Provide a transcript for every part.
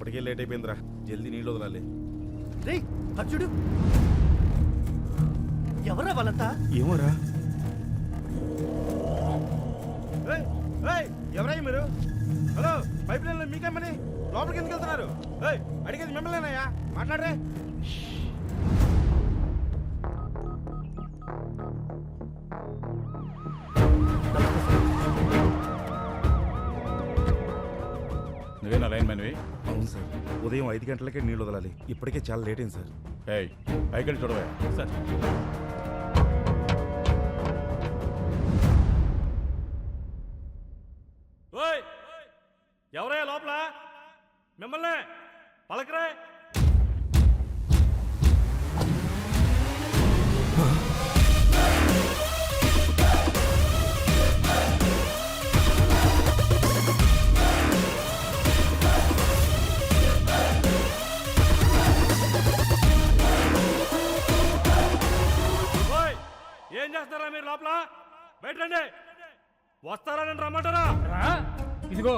ఇప్పటికే లేట్ అయిపోయిందిరా. జల్దీ నీళ్ళు వదలాలి. రే అర్జుడు ఎవరా వాళ్ళంతా? ఏమోరా. ఎవరయ్య మీరు? హలో పైప్ లైన్ మీకేమని లోపలికి ఎందుకు వెళ్తున్నారు? ఏయ్, అడిగేది మిమ్మల్నేనయ్యా. మాట్లాడరే. నువ్వేనా లైన్ మ్యాన్వి. అవును సార్. ఉదయం ఐదు గంటలకే నీళ్ళు వదలాలి. ఇప్పటికే చాలా లేట్ అయింది సార్. ఏయ్ పైకి వెళ్ళి చూడవే. సార్. ఓయ్ ఎవరయ్యా లోపల? మిమ్మల్ని పలకరే. ఏం చేస్తారా మీరు లోపల? బయట రండి వస్తారని రమ్మంటారా రా. ఇదిగో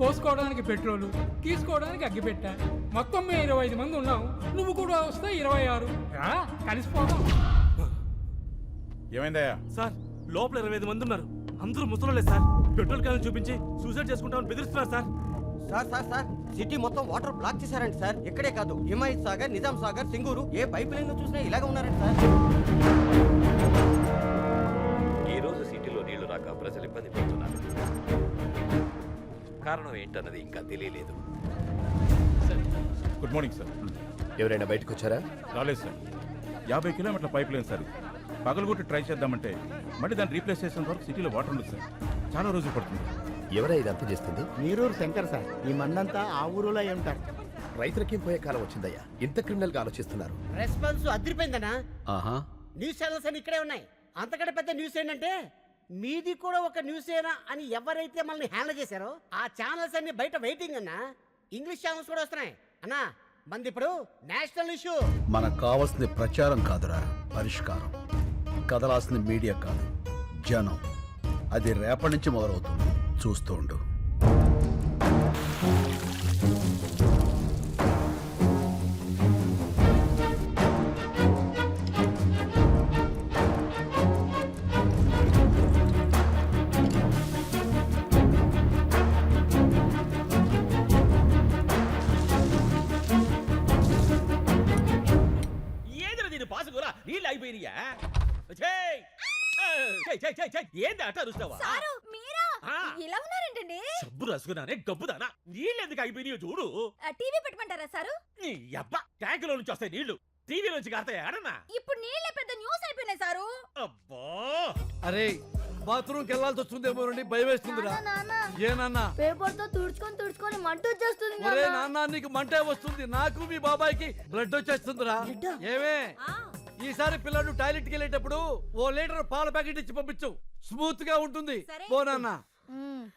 పోసుకోవడానికి పెట్రోలు తీసుకోవడానికి అగ్గిపెట్ట. మొత్తం మేము ఇరవై ఐదు మంది ఉన్నాం. నువ్వు కూడా వస్తే ఇరవై ఆరు. రా కలిసిపోదాం. ఏమైందయ్యా? సార్ లోపల ఇరవై ఐదు మంది ఉన్నారు. అందరూ ముసలోళ్ళే సార్. పెట్రోల్ క్యాన్ చూపించి సూసైడ్ చేసుకుంటామని బెదిరిస్తున్నారు sir. Sir sir sir city మొత్తం వాటర్ బ్లాక్ చేశారండి సార్. ఇక్కడే కాదు హిమాయత్ సాగర్ నిజాం సాగర్ సింగూరు ఏ పైప్ లైన్ చూసినా ఇలాగే ఉన్నారండి సార్. కారణం ఏంటన్నది ఇంకా తెలియలేదు. గుడ్ మార్నింగ్ సార్ ఎవరైనా బయటకు వచ్చారా రాలేదు సార్ యాభై కిలోమీటర్ల పైప్ లైన్ సార్. పగలగొట్టి ట్రై చేద్దామంటే మళ్ళీ దాన్ని రీప్లేస్ చేసిన వరకు సిటీలో వాటర్ ఉండదు సార్ చాలా రోజులు పడుతుంది. ఎవరై ఇదంతా చేస్తుంది? నీరూరు శంకర్ సార్ ఈ మందంతా ఆ ఊరిలో అయి ఉంటారు. రైతులకేం పోయే కాలం వచ్చిందయ్యా? ఇంత క్రిమినల్గా ఆలోచిస్తున్నారు. రెస్పాన్స్ అదిరిపోయిందనా ఆహా. న్యూస్ ఛానల్స్ అని ఇక్కడే ఉన్నాయి. అంతకంటే పెద్ద న్యూస్ ఏంటంటే మీది కూడా ఒక న్యూసేనా అని ఎవరైతే మనల్ని హ్యాండిల్ చేశారో ఆ ఛానల్స్ అన్ని బయట వెయిటింగ్ అన్నా ఇంగ్లీష్ ఛానల్స్ కూడా వస్తున్నాయి. అన్నా మంది ఇప్పుడు నేషనల్ ఇష్యూ మనకు కావాల్సిన ప్రచారం కాదురా పరిష్కారం. కదలాల్సిన మీడియా కాదు జనం. అది రేపటి నుంచి మొదలవుతుంది. చూస్తూ ఉండు. ఏంది అట్ట అరుస్తావా? సారు మీరా? ఆ. ఇలా ఉన్నారేంటండి? సబ్బు రసుకున్నానే గబ్బుదానా. నీళ్ళు ఎందుకు అయిపోయినాయో చూడు టీవీ పెట్టమంటారా సారు? నీ అబ్బా ట్యాంకులో నుంచి వస్తాయి నీళ్ళు టీవీ నుంచి ఇప్పుడు నీళ్ళే పెద్ద న్యూస్ అయిపోయినాయి సారు. అబ్బా. అరే బాత్రూమ్కి వెళ్ళాల్సి వస్తుందేమో నుండి భయం వేస్తుందిరా. ఏనన్నా పేపర్తో తుడుచుకొని తుడుచుకొని మంట వచ్చేస్తుంది ఒరే నాన్న. నీకు మంటే వస్తుంది. నాకు మీ బాబాయ్కి బ్లడ్ వచ్చేస్తుందిరా. ఏమే? ఈసారి పిల్లడు టాయిలెట్కి వెళ్ళేటప్పుడు ఓ లీటర్ పాల ప్యాకెట్ ఇచ్చి పంపించు. స్మూత్గా ఉంటుంది. పో నాన్న.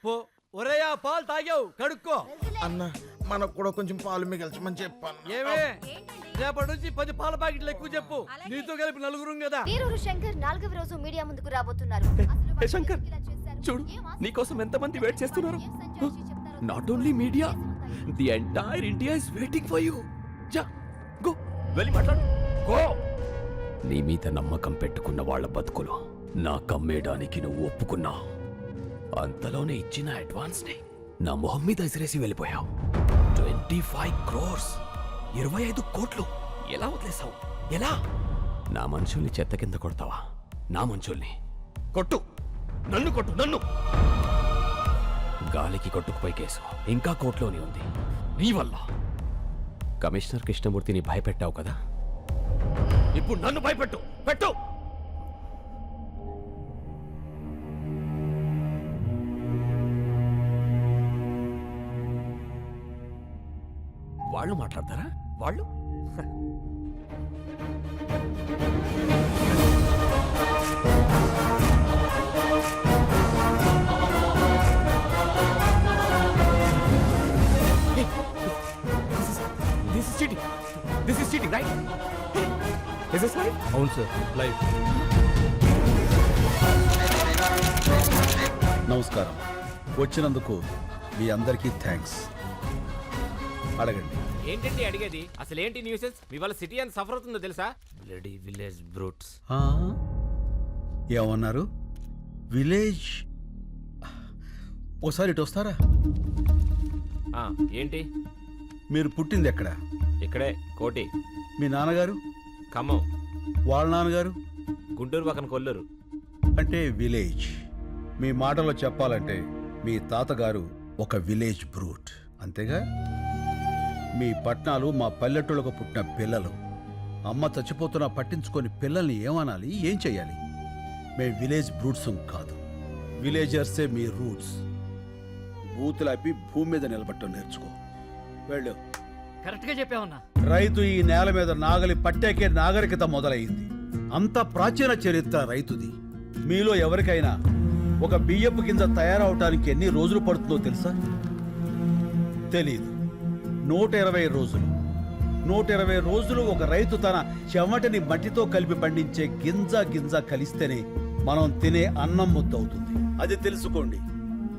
పో. ఒరే ఆ పాలు తాగావు. కడుక్కో. అన్న మనకు కూడా కొంచెం పాలు మిగల్చమని చెప్పాను ఏమే? రేపటి నుంచి పది పాల ప్యాకెట్లు ఎక్కువ చెప్పు. నీతో కలిపి నలుగురు కదా. వీరూరు శంకర్ నాలుగవ రోజు మీడియా ముందుకు రాబోతున్నారు. శంకర్, చూడు, నీకోసం ఎంతమంది wait చేస్తున్నారు. Not only media the entire India is waiting for you జా గో వెళ్ళి మాట్లాడు. గో. నీ మీద నమ్మకం పెట్టుకున్న వాళ్ళ బతుకులు నా కమ్మేయడానికి నువ్వు ఒప్పుకున్నా. అంతలోనే ఇచ్చిన అడ్వాన్స్ని నా మొహం మీద ఇసిరేసి వెళ్ళిపోయావు. Twenty five crores. ఇరవై ఐదు కోట్లు. ఎలా వదిలేసావు ఎలా? నా మనుషుల్ని చెత్త కింద కొడతావా? నా మనుషుల్ని? కొట్టు. నన్ను కొట్టు నన్ను. గాలికి కొట్టుకుపోయి కేసు ఇంకా కోర్టులోనే ఉంది. నీ వల్ల. కమిషనర్ కృష్ణమూర్తిని భయపెట్టావు కదా? ఇప్పుడు నన్ను భయపెట్టు. పెట్టు. వాళ్ళు మాట్లాడతారా? వాళ్ళు? This is cheating this is cheating right is this అవును సార్ లైవ్ నమస్కారం. వచ్చినందుకు మీ అందరికీ థ్యాంక్స్. అడగండి. ఏంటండి అడిగేది? అసలు ఏంటి న్యూసెన్స్ మీ వాళ్ళ సిటీ అని సఫర్ అవుతుందో తెలుసా? బ్లడీ విలేజ్ బ్రూట్స్ ఆ? ఏమన్నారు? విలేజ్ ఓసారి ఇటు వస్తారా? ఏంటి? మీరు పుట్టింది ఎక్కడ? ఇక్కడే కోటి. మీ నాన్నగారు? ఖమ్మం. వాళ్ళ నాన్నగారు? గుంటూరు పక్కన కొల్లూరు. అంటే విలేజ్. మీ మాటలో చెప్పాలంటే మీ తాతగారు ఒక విలేజ్ బ్రూట్. అంతేగా? మీ పట్నాలు మా పల్లెటూళ్ళకు పుట్టిన పిల్లలు. అమ్మ చచ్చిపోతున్నా పట్టించుకొని పిల్లల్ని ఏమనాలి? ఏం చెయ్యాలి? మేము విలేజ్ బ్రూట్స్ కాదు. విలేజర్సే మీ రూట్స్. బూతులాపి భూమి మీద నిలబట్టం నేర్చుకో. వెళ్ళు. కరెక్ట్గా చెప్పావన్నా. రైతు ఈ నేల మీద నాగలి పట్టాకే నాగరికత మొదలైంది. అంత ప్రాచీన చరిత్ర రైతుది. మీలో ఎవరికైనా ఒక బియ్యపు కింద తయారవటానికి ఎన్ని రోజులు పడుతుందో తెలుసా? తెలీదు. నూట ఇరవై రోజులు. నూట ఇరవై రోజులు ఒక రైతు తన చెమటని మట్టితో కలిపి పండించే గింజ గింజ కలిస్తేనే మనం తినే అన్నం ముద్దవుతుంది. అది తెలుసుకోండి.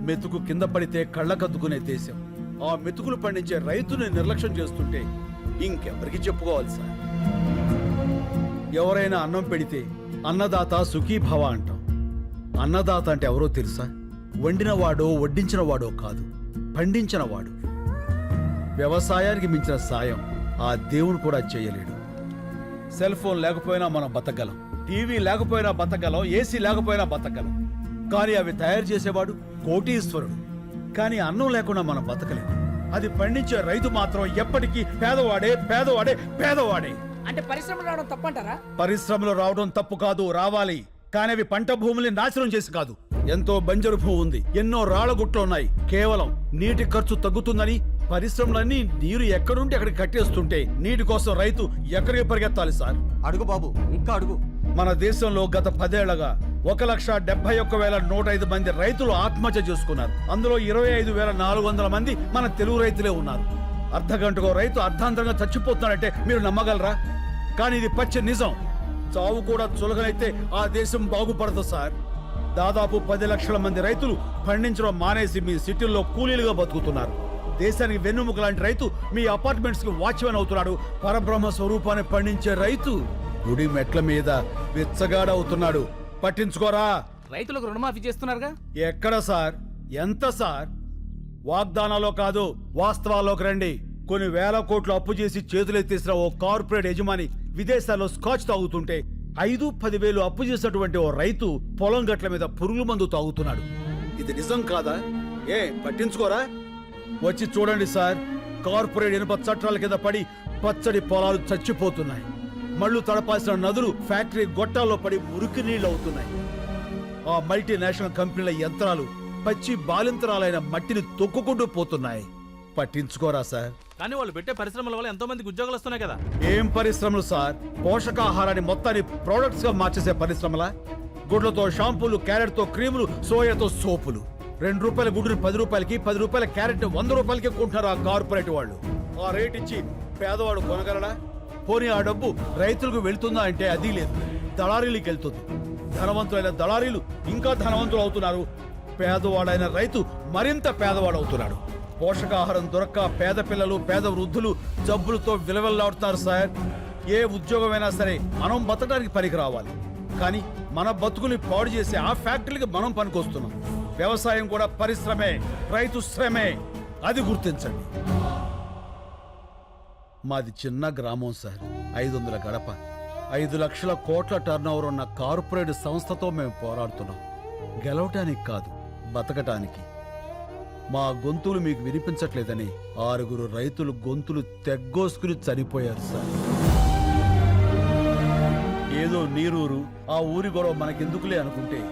మెతుకు కింద పడితే కళ్ళకద్దుకునే దేశం. ఆ మెతుకులు పండించే రైతుని నిర్లక్ష్యం చేస్తుంటే ఇంకెవరికి చెప్పుకోవాలి సార్? ఎవరైనా అన్నం పెడితే అన్నదాత సుఖీభవ అంటాం. అన్నదాత అంటే ఎవరో తెలుసా? వండినవాడో వడ్డించినవాడో కాదు పండించినవాడు. వ్యవసాయానికి మించిన సాయం ఆ దేవుడు కూడా చేయలేడు. సెల్ ఫోన్ లేకపోయినా మనం బతకగలం. టీవీ లేకపోయినా బతకగలం. ఏసీ లేకపోయినా బతకగలం. కానీ అవి తయారు చేసేవాడు కోటీశ్వరుడు. కానీ అన్నం లేకుండా మనం బతకలేం అది పండించే రైతు మాత్రం ఎప్పటికీ పేదవాడే పేదవాడే పేదవాడే. అంటే పరిశ్రమ రావడం తప్పంటారా? పరిశ్రమలు రావడం తప్పు కాదు రావాలి. కానీ అవి పంట భూముల్ని నాశనం చేసి కాదు. ఎంతో బంజరు భూమి ఉంది. ఎన్నో రాళ్ళగుట్లు ఉన్నాయి. కేవలం నీటి ఖర్చు తగ్గుతుందని పరిశ్రమలన్నీ నీరు ఎక్కడుంటే అక్కడికి కట్టేస్తుంటే నీటి కోసం రైతు ఎక్కడికి పరిగెత్తాలి సార్? అడుగు బాబు ఇంకా అడుగు. మన దేశంలో గత పదేళ్ళగా ఒక లక్ష డెబ్బై ఒక్క వేల నూట ఐదు మంది రైతులు ఆత్మహత్య చేసుకున్నారు. అందులో ఇరవై ఐదు వేల నాలుగు వందల మంది మన తెలుగు రైతులే ఉన్నారు. అర్ధ గంటకో రైతు అర్ధాంతరంగా చచ్చిపోతున్నాడంటే మీరు నమ్మగలరా? కానీ ఇది పచ్చి నిజం. చావు కూడా చులకనైతే ఆ దేశం బాగుపడదు సార్. దాదాపు పది లక్షల మంది రైతులు పండించడం మానేసి మీ సిటీల్లో కూలీలుగా బతుకుతున్నారు. దేశానికి వెన్నుముక లాంటి రైతు మీ అపార్ట్మెంట్స్కి వాచ్మెన్ అవుతున్నాడు. పరబ్రహ్మ స్వరూపాన్ని పండించే రైతు గుడి మెట్ల మీద విచ్చగాడవుతున్నాడు. పట్టించుకోరా. రైతులకు రుణమాఫీ చేస్తున్నారుగా? ఎక్కడ సార్? ఎంత సార్? వాగ్దానాలో కాదు వాస్తవాల్లోకి రండి. కొన్ని వేల కోట్లు అప్పు చేసి చేతులెత్తేసిన ఓ కార్పొరేట్ యజమాని విదేశాల్లో స్కాచ్ తాగుతుంటే ఐదు పదివేలు అప్పు చేసినటువంటి ఓ రైతు పొలం గట్ల మీద పురుగుల మందు తాగుతున్నాడు. ఇది నిజం కాదా? ఏ పట్టించుకోరా? వచ్చి చూడండి సార్. కార్పొరేట్ ఇనుప చట్టాల కింద పడి పచ్చడి పొలాలు చచ్చిపోతున్నాయి. మళ్ళు తడపాల్సిన నదులు ఫ్యాక్టరీ గొట్టాల్లో పడి మురికి నీళ్ళు అవుతున్నాయి. ఆ మల్టీనేషనల్ కంపెనీల యంత్రాలు పచ్చి బాలింతరాలైన మట్టిని తొక్కుకుంటూ పోతున్నాయి. పట్టించుకోరా సార్. కానీ వాళ్ళు పెట్టే పరిశ్రమల వల్ల ఎంతో మందికి ఉద్యోగాలు వస్తున్నాయి కదా. ఏం పరిశ్రమలు సార్? పోషకాహారాన్ని మొత్తాన్ని ప్రోడక్ట్స్గా మార్చేసే పరిశ్రమల? గుడ్లతో షాంపూలు క్యారెట్తో క్రీములు సోయాతో సోపులు. రెండు రూపాయల గుడ్డుని పది రూపాయలకి పది రూపాయల క్యారెట్ వంద రూపాయలకి కొంటున్నారు ఆ కార్పొరేట్ వాళ్ళు. ఆ రేట్ ఇచ్చి పేదవాడు కొనగలడా? పోనీ ఆ డబ్బు రైతులకు వెళ్తుందా అంటే అది లేదు. దళారీలకు వెళ్తుంది. ధనవంతులైన దళారీలు ఇంకా ధనవంతులు అవుతున్నారు. పేదవాడైన రైతు మరింత పేదవాడు అవుతున్నాడు. పోషకాహారం దొరక్క పేద పిల్లలు పేద వృద్ధులు జబ్బులతో విలవెల్లాడుతున్నారు సార్. ఏ ఉద్యోగమైనా సరే మనం బతకడానికి పనికి రావాలి. కానీ మన బతుకుని పాడు చేసే ఆ ఫ్యాక్టరీకి మనం పనికొస్తున్నాం. వ్యవసాయం కూడా పరిశ్రమే రైతు శ్రమే. అది గుర్తించండి. మాది చిన్న గ్రామం సార్. ఐదు వందల గడప. ఐదు లక్షల కోట్ల టర్నోవర్ ఉన్న కార్పొరేట్ సంస్థతో మేము పోరాడుతున్నాం. గెలవటానికి కాదు బతకటానికి. మా గొంతులు మీకు వినిపించట్లేదని ఆరుగురు రైతులు గొంతులు తెగ్గోసుకుని చనిపోయారు సార్. ఏదో నీరూరు ఆ ఊరి గొడవ మనకెందుకులే అనుకుంటే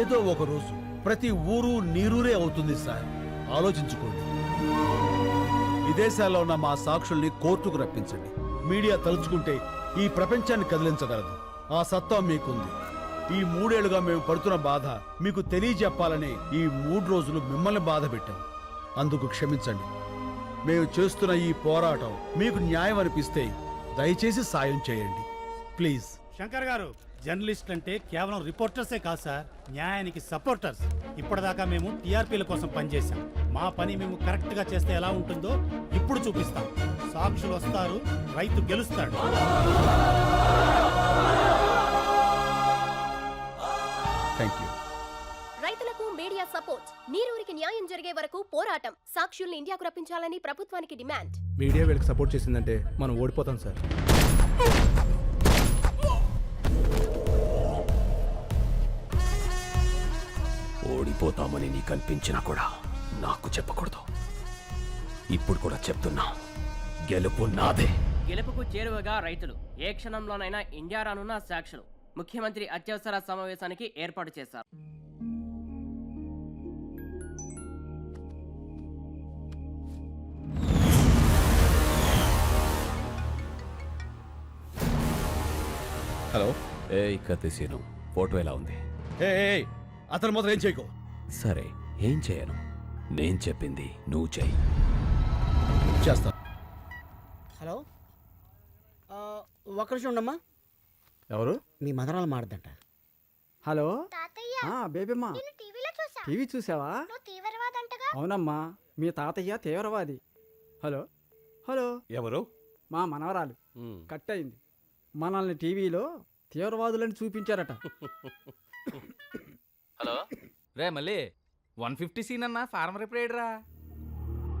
ఏదో ఒక రోజు ప్రతి ఊరు నీరూరే అవుతుంది సార్. ఆలోచించుకోండి. విదేశాల్లో ఉన్న మా సాక్షుల్ని కోర్టుకు రప్పించండి. మీడియా తలుచుకుంటే ఈ ప్రపంచాన్ని కదిలించగలదు. ఆ సత్తా మీకుంది. ఈ మూడేళ్ళుగా మేము పడుతున్న బాధ మీకు తెలియజెప్పాలని ఈ మూడు రోజులు మిమ్మల్ని బాధ పెట్టాం. అందుకు క్షమించండి. మేము చేస్తున్న ఈ పోరాటం మీకు న్యాయం అనిపిస్తే దయచేసి సాయం చేయండి. ప్లీజ్. శంకర్ గారు జర్నలిస్ట్ అంటే కేవలం రిపోర్టర్సే కాదు సార్ న్యాయానికి సపోర్టర్స్. ఇప్పటిదాకా మేము టీఆర్పీల కోసం పనిచేశాం. మా పని మేము కరెక్ట్గా చేస్తే ఎలా ఉంటుందో ఇప్పుడు చూపిస్తాం. సాక్షులు వస్తారు రైతు గెలుస్తాడు. Thank you. రైతులకు మీడియా సపోర్ట్. నీరూరికి న్యాయం జరిగే వరకు పోరాటం. సాక్షుల్ని ఇండియాకు రప్పించాలని ప్రభుత్వానికి డిమాండ్. మీడియా వీళ్ళకి సపోర్ట్ చేసిందంటే మనం ఓడిపోతాం సార్. ఓడిపోతామని నీకు అనిపించినా కూడా నాకు చెప్పకూడదు. ఇప్పుడు కూడా చెప్తున్నా గెలుపు నాదే. గెలుపుకు చేరువగా రైతులు ఏ క్షణంలోనైనా ఇండియా రానున్న సాక్షులు ముఖ్యమంత్రి అత్యవసర సమావేశానికి ఏర్పాటు చేశారు. హలో? ఏ కత్తిసీను ఫోటో ఎలా ఉంది? ఏ అతను మాత్రం ఏం చేయకు. సరే ఏం చేయను? నేను చెప్పింది నువ్వు చెయ్యి. చేస్తా. హలో? ఒక్క నిమిషం ఉండమ్మా. ఎవరు? మీ మదరాలు మాడదంట హలో? తాతయ్య. బేబీమ్మా. టీవీలో చూసా. టీవీ చూసావా? నువ్వు తీవ్రవాదంటగా. అవునమ్మా మీ తాతయ్య తీవ్రవాది. హలో? హలో? ఎవరు? మా మనవరాలు. కట్ అయింది. మనల్ని టీవీలో తీవ్రవాదులని చూపించారట. హలో? రే మళ్ళీ. వన్ ఫిఫ్టీ సీన్ అన్న ఫార్మర్ ఎప్పుడు రా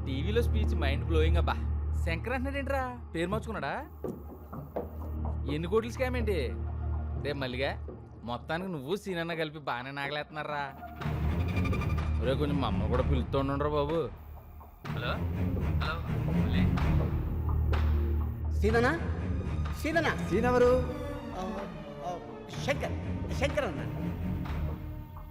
టీవీలో స్పీచ్ మైండ్ బ్లోయింగ్ అబ్బా. శంకర్ అంటున్నాడేంట్రా? పేరు మార్చుకున్నాడా? ఎన్ని కోట్లు స్కామ్ ఏంటి? రే మల్లిగా మొత్తానికి నువ్వు సీన్ అన్న కలిపి బాగానే నాగలేస్తున్నారా? రే కొంచెం మా అమ్మ కూడా పిలుస్తుండ్రా బాబు. హలో? హలో మళ్ళీ సీదనా సీదనా సీన్ ఎవరు శంకర్. శంకర్ అన్న.